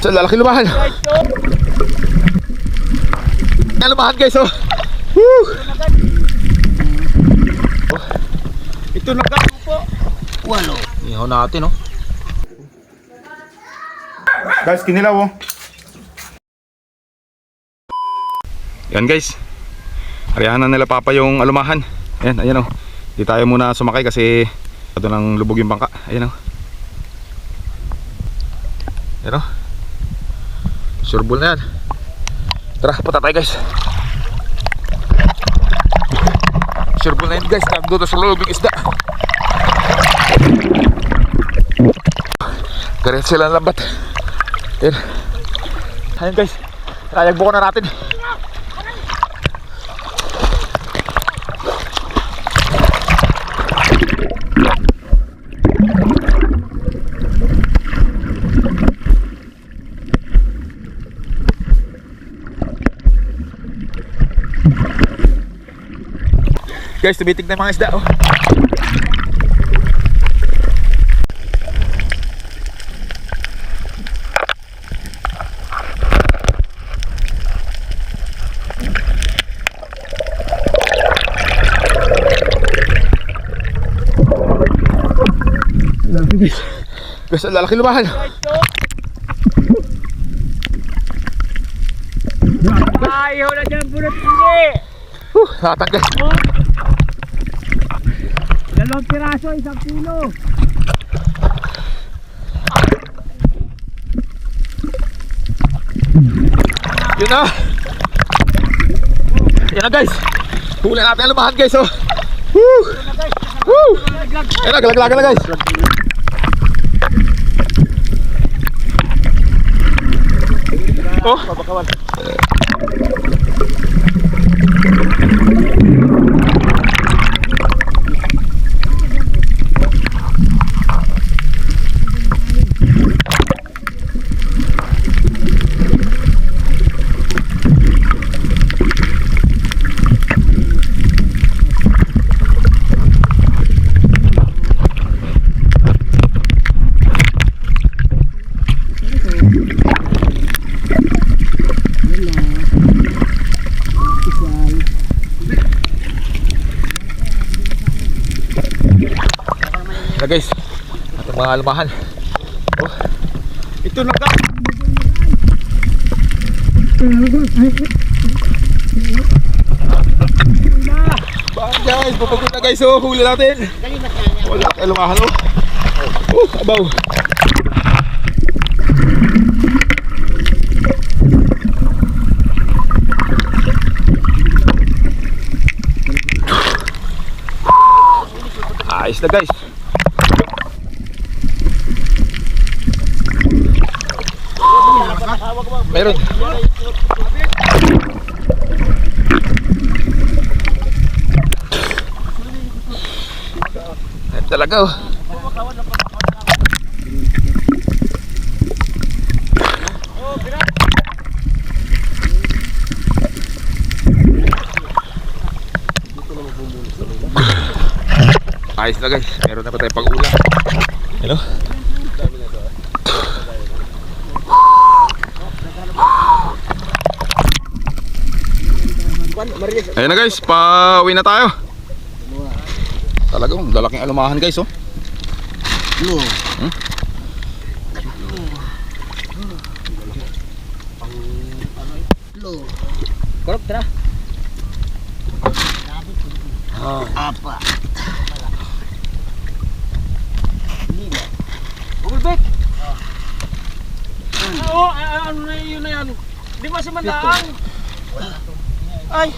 Sa lalaki lumahan. Yan lumahan guys oh. Woo! Ito na ka po. Walo. Ihaw natin oh. Guys, kinilaw oh. Yan guys. Ariyahan na nila papa yung alumahan. Ayan, ayan oh. Di tayo muna sumakay kasi ito nang lubog yung bangka. Ayan oh. Ayan oh. Sureball na yan. Tara, punta tayo guys. Sureball na yan guys. Nandun na sa loob yung isda. Karet sila ng lambat. Ayan. Ayan guys. Kayag buko na natin. Guys, tumitig na mga isda oh. Guys, ang lalaki lumahan. Ayaw na dyan puro hindi. Huh, nakatanggal. Dalawang piraso, isang kilo. Yun na. Yan na guys. Huli natin ang lumahan guys oh. Woo! Woo! Yan na, galaglagan na guys. Oh. Yan guys. Ating mga lumahan. Oh. Ito na ka. Bang guys, pupagod na guys oh. Huli natin. Wala tayo lumahan oh. Oh, abaw. Ayos na guys. Meron. Ayun talaga oh. Ayos na guys, meron na pa tayo pag-ulam. Hello? Ayun na guys, pauwi na tayo. Talagang lalaking alumahan guys oh. Hmm? Korok, tara. Apa. Bumulbek. Oo, ah, ano na yun na yan. Di ba si Mandaan? Ay.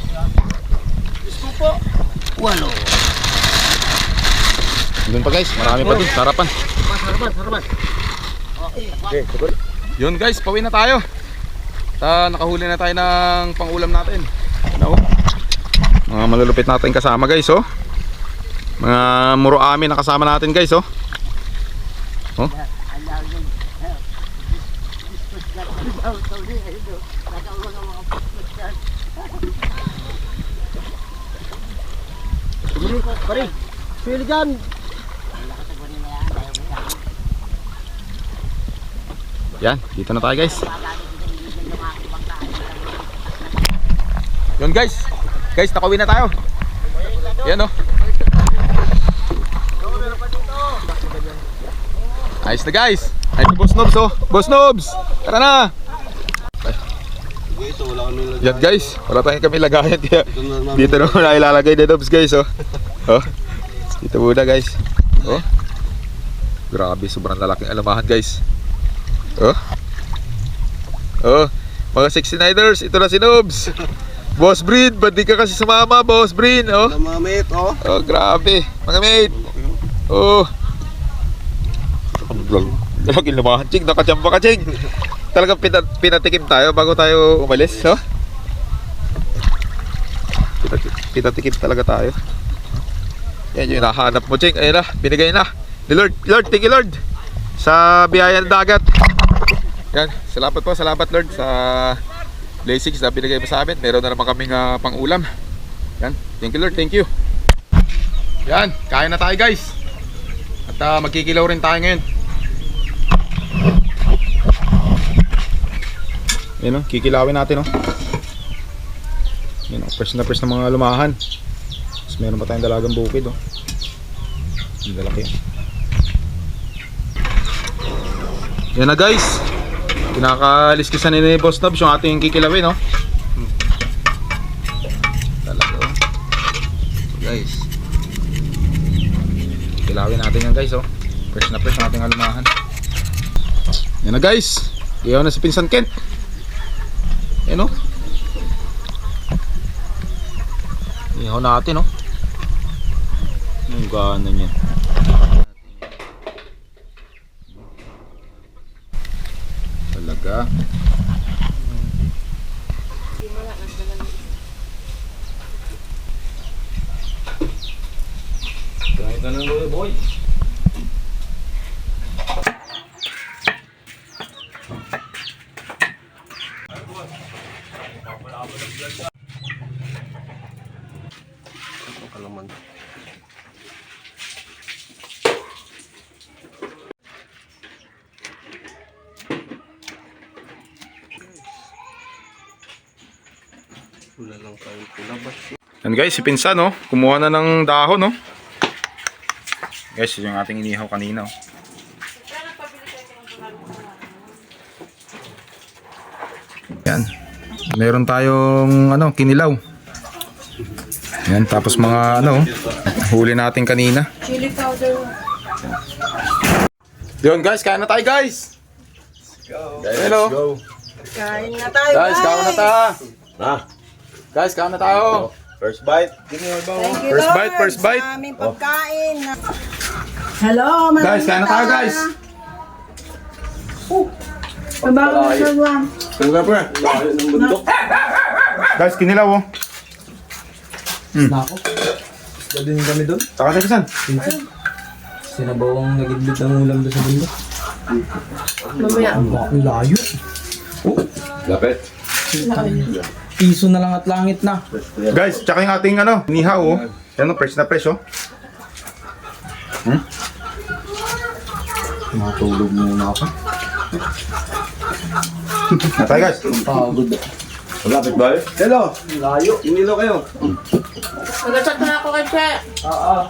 Diyos ko po. Walo. Doon pa guys, marami pa dun, sarapan. Sarapan, sarapan. Yun guys, pauwi na tayo. Ta nakahuli na tayo ng pangulam natin. Ano? Mga malulupit natin kasama guys, oh. Mga muro amin na kasama natin guys, oh. Oh. Pare, pili dyan. Yan, dito na tayo guys. Yun guys. Guys, nakauwi na tayo. Yan oh. Ayos na guys. Ayos na Boss Nobs oh. Boss Nobs. Tara na. Yan guys. Wala tayong kami lagayan. Kaya dito na muna ilalagay ni Nobs guys oh. Oh. Dito muna guys. Oh. Grabe, sobrang lalaking alamahan guys. Oh. Oh. Mga 69ers, ito na si Nobs. Boss Brin, ba't di ka kasi sumama, Boss Brin? Oh. Namamit, oh. Oh, grabe. Mga mate. Oh. Lagi lumahan, Ching. Nakachamba ka, Ching. Talagang pina, pinatikim tayo bago tayo umalis, no? Pinati- Pinatikim talaga tayo. Yan yung hinahanap mo, Ching. Ayun na, binigay na. Ni Lord, Lord, thank you, Lord. Sa biyaya ng dagat. Yan, salamat po, salamat Lord sa blessings na binigay mo sa amin. Meron na naman kaming ah, pang-ulam. Yan, thank you Lord, thank you. Yan, kain na tayo guys. At ah, magkikilaw rin tayo ngayon. Yan o, kikilawin natin o. Yan o, fresh na fresh na mga lumahan. Tapos meron pa tayong dalagang bukid o. Ang lalaki. Yan na guys. Pinakaliskisan ni Boss Nobs yung ating kikilawin o. Talaga o. Guys. Kilawin natin yan guys oh. Fresh na fresh ang ating alumahan. Yan na guys. Iyaw na si Pinsan Kent. Yan oh. Iyaw natin oh. Gana niya. Talaga. Kahit na Wala lang tayo kulabas. Yan guys, si Pinsan oh. Kumuha na ng dahon oh. Guys, yun yung ating inihaw kanina oh. Yan. Meron tayong ano, kinilaw. Yan, tapos mga ano, huli natin kanina. Chili powder. Yun guys, kain na tayo guys. Hello. Kain na tayo, Guys, kain na tayo. Ha? Guys, kain na tayo. First bite. Thank you, First Lord, bite, first bite. Sa aming pagkain. Hello, maraming Guys, kain na tayo guys. Mabago na sa buwan. Kaya pre. Layo ng bundok. Guys, kinilaw oh. Dadin kami doon. Taka tayo Pinsan. Sinabawang nagidbit ng ulam doon sa bundok. Mamaya. Ang layo. Lapit. Piso na lang at langit na. Guys, tsaka yung ating ano, nihaw oh. Yan oh, fresh na fresh oh. Matulog muna ako. Na tayo guys. Pagod. Lapit ba? Hello. Layo. Inilo kayo. Mag-chat na ako kay Che. Oo.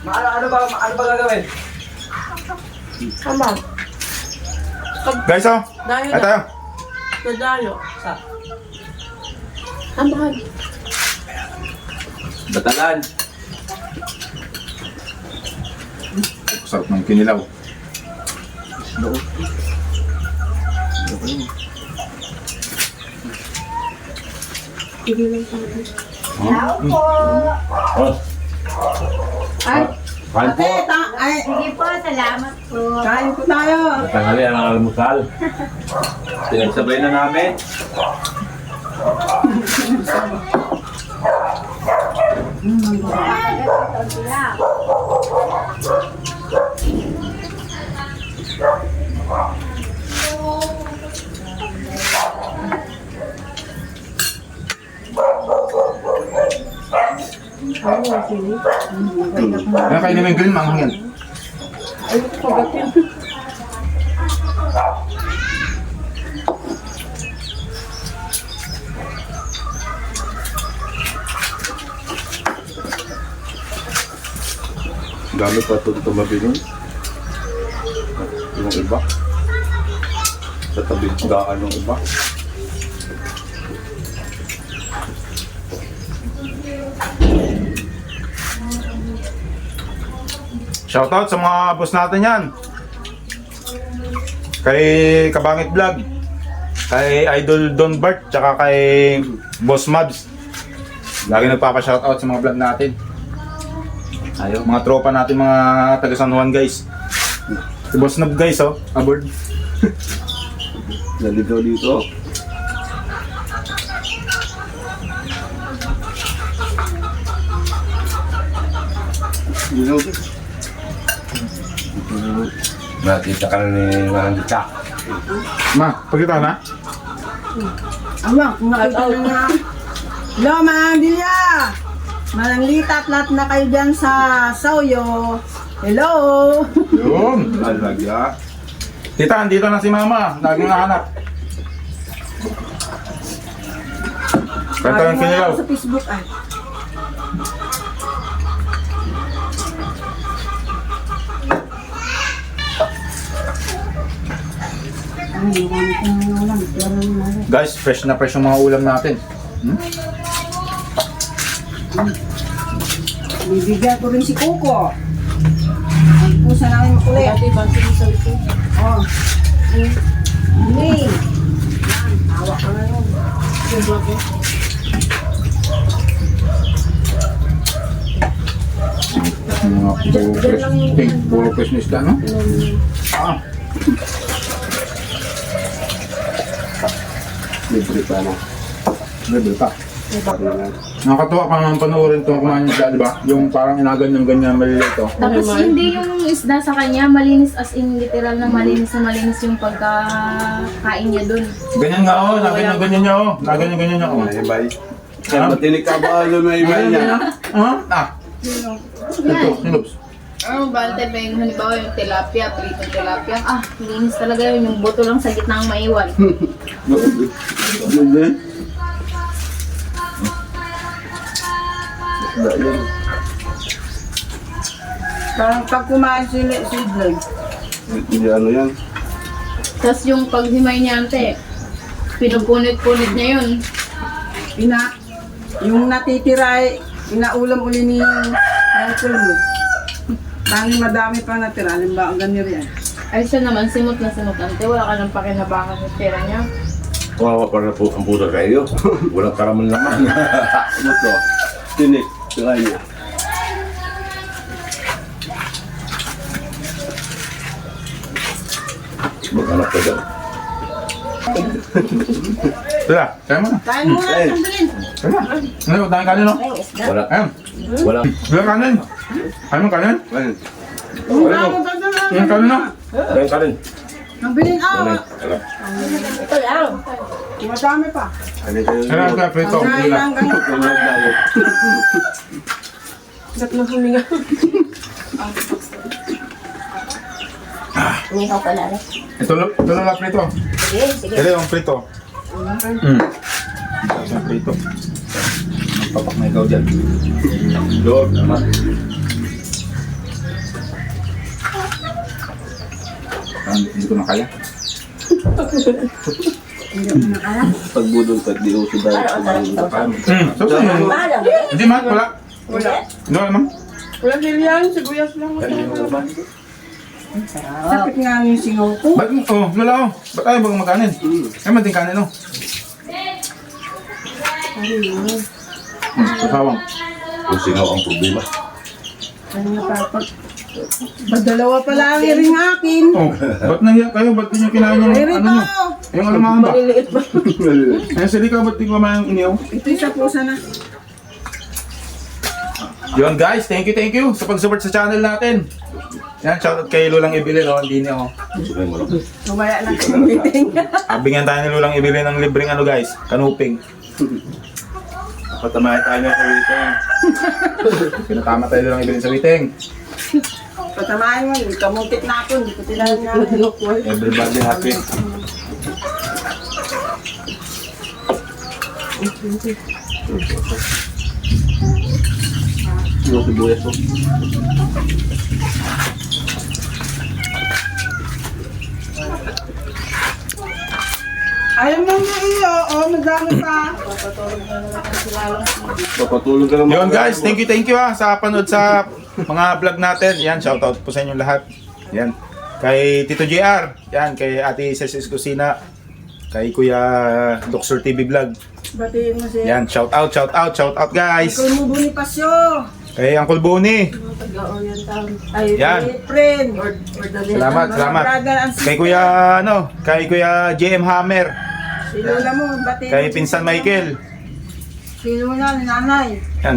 Maano ano ba ano ba gagawin? Tama. Guys oh. Dahil Ay tayo. na dayo. Sa? Amahan. Batalan. Sarap ng kinilaw. Ay, Kain po. ate, ta- ay, Sige po, salamat po. kain po tayo. Tanghali ang almusal. Pinagsabay na namin. Kainin mo yung green manghang yan. Dami pa ito tumabi nun. Yung iba. Sa tabi daan yung iba. Shoutout sa mga boss natin yan. Kay Kabangit Vlog. Kay Idol Don Bart. Tsaka kay Boss Mabs. Lagi nagpapa-shoutout sa mga vlog natin. Ayaw, mga tropa natin mga taga San Juan guys. Si Boss Nab guys oh, aboard. Naligaw dito. Nakita ka na ni Manandita. Ma, pagkita na? Ama, kung nakita na nga. Hello, Mang Dilya! Mananglitat lahat na kayo dyan sa Sauyo. Hello! Yun. Alagya. Tita, andito na si Mama. Laging nahanap. Kanta ng Lagi ako sa Facebook ay. Ay, marami kong ulam. Pero Guys, fresh na fresh yung mga ulam natin. Bibigyan ko rin si Coco. Ang pusa namin makulit. Dati ba sa likod? Oo. Hindi. Yan, hawak ka na yun. Mga puro fresh, pink, puro fresh na isda, no? Ah. Libre pa na. Libre pa. Nakakatuwa pa naman panoorin itong kumain isda, di ba? Yung parang inaganyan-ganyan maliliit oh. Tapos hindi yung isda sa kanya, malinis as in literal na malinis na malinis yung pagkakain niya dun. Ganyan nga oh, naganyan-ganyan niya oh. Naganyan-ganyan niya oh. May bay. Kaya matinig ka ba ano may bay niya? Ah? Ah? Ito, sinubs. Ano ba, tepe, yung halimbawa yung tilapia, pritong tilapia, ah, linis talaga yun, yung buto lang sa gitna ang maiwan. Isda yun. Parang pag kumain si si Vlog, Hindi ano yan. Tapos yung paghimay niya, ante, pinupunit-punit niya yun. ina, yung natitira ay inaulam uli ni Uncle mo. Tanging madami pa natira. Halimbawa, ang ganyan yan. Ay siya naman, simot na simot, ante, wala ka nang pakinabangan sa pera niya. Kawawa para po ang puto kayo. Walang karaman naman. ano to? Tinik. Sila niya. Mag-anak ka dyan. Tira, kaya mo na. Kain mo na, Ay. sandalin. Kaya na. Ano, dahil kanin oh. Wala. Ayun. Wala. Tira kanin. Ano mo kanin? Ayun. Yung tawag ka na. Yung kanin rin. Ang Ayun. ah. Ayun. Madami pa. Ano? Kaya kaya prito. Ang Nila. lang ganun. Tulog tayo. Ito, ito na lang prito. Ito yung prito. Mm. Ito yung prito. Magpapak na ikaw dyan. Lord naman. Parang hindi ko na kaya. Pagbudol ka, di uso dahil sa mga. Hmm. So. Hindi man, wala. Wala. Hindi naman. Walang hilyan, sibuyas lang. Sakit nga yung singaw ko. Ba't mo? Oh, wala oh. Ba't ayaw bang magkanin? Ay, mating kanin oh. Hmm, kasawang. Kung singaw ang problema. Ano nga pa? Dalawa pa lang rin akin. Oh, ba't nangyay kayo? Ba't hindi nyo kinain yung ano nyo? Yung alamang ba? Maliliit ba? Ayun, sili ka, ba't di ko kumain yung iniyaw? Ito yung sa pusa na. Yun guys, thank you, thank you sa pag-support sa channel natin. Yan, shoutout kay Lulang Ibili, no? Hindi niya, oh. Mo lang. Sa meeting. Abingan tayo ni Lulang Ibili ng libreng ano guys, kanuping. Patamahin tayo ng karito. Pinatama tayo Lulang Ibili sa meeting. Patamahin mo, yung kamuntik na ako, hindi ko tinanong nga. Everybody happy. Yung sibuyas oh. Ayaw mo na iyo. Oh, madami pa. Papatulog ka naman. Yun guys, thank you, thank you ha sa panood sa mga vlog natin. Yan, shoutout po sa inyong lahat. Yan. Kay Tito JR, yan, kay Ate Cesis Kusina, kay Kuya Doxer TV Vlog. Batiin mo siya. Yan, shout out, shout out, shout out guys. Ikaw mo Bonifacio. Kay Uncle Boni. Ay, Yan. friend. Salamat, Mga salamat. sister. Kay Kuya ano, kay Kuya JM Hammer, Si Lola mo, batiin kay Pinsan Michael. Si Lola, ni nanay. Yan.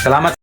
Salamat